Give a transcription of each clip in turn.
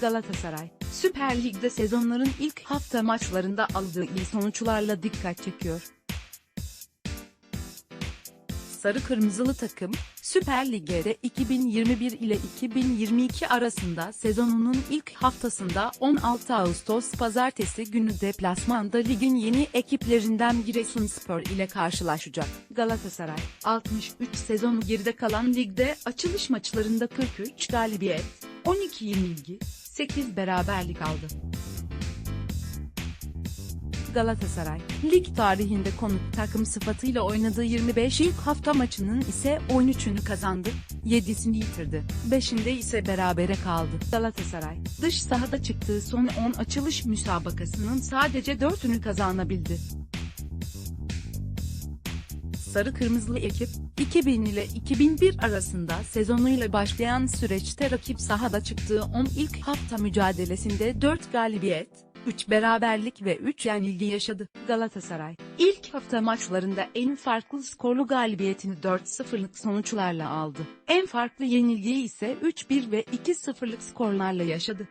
Galatasaray, Süper Lig'de sezonların ilk hafta maçlarında aldığı iyi sonuçlarla dikkat çekiyor. Sarı Kırmızılı takım, Süper Lig'de 2021 ile 2022 arasında sezonunun ilk haftasında 16 Ağustos pazartesi günü deplasmanda ligin yeni ekiplerinden Giresunspor ile karşılaşacak. Galatasaray, 63 sezonu geride kalan ligde açılış maçlarında 43 galibiyet, 12 yenilgi, 8 beraberlik aldı. Galatasaray, lig tarihinde konuk takım sıfatıyla oynadığı 25 ilk hafta maçının ise 13'ünü kazandı, 7'sini yitirdi, 5'inde ise berabere kaldı. Galatasaray, dış sahada çıktığı son 10 açılış müsabakasının sadece 4'ünü kazanabildi. Sarı Kırmızılı ekip, 2000 ile 2001 arasında sezonuyla başlayan süreçte rakip sahada çıktığı 10 ilk hafta mücadelesinde 4 galibiyet, 3 beraberlik ve 3 yenilgi yaşadı. Galatasaray, ilk hafta maçlarında en farklı skorlu galibiyetini 4-0'lık sonuçlarla aldı. En farklı yenilgiyi ise 3-1 ve 2-0'lık skorlarla yaşadı.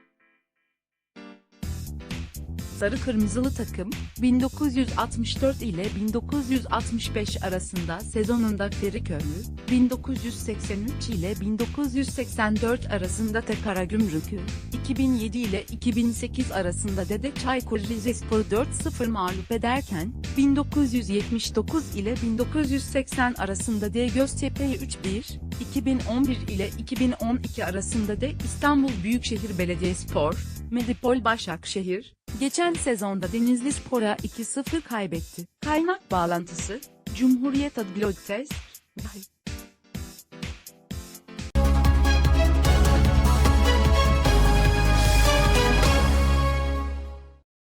Sarı Kırmızılı takım, 1964 ile 1965 arasında sezonunda Feriköylü, 1983 ile 1984 arasında da Karagümrük'ü, 2007 ile 2008 arasında Dede Çaykur Rizespor'u 4-0 mağlup ederken, 1979 ile 1980 arasında D Göztepe'yi 3-1, 2011 ile 2012 arasında da İstanbul Büyükşehir Belediyespor, Medipol Başakşehir, geçen sezonda Denizli Spor'a 2-0 kaybetti. Kaynak bağlantısı, Cumhuriyet Adlı Test,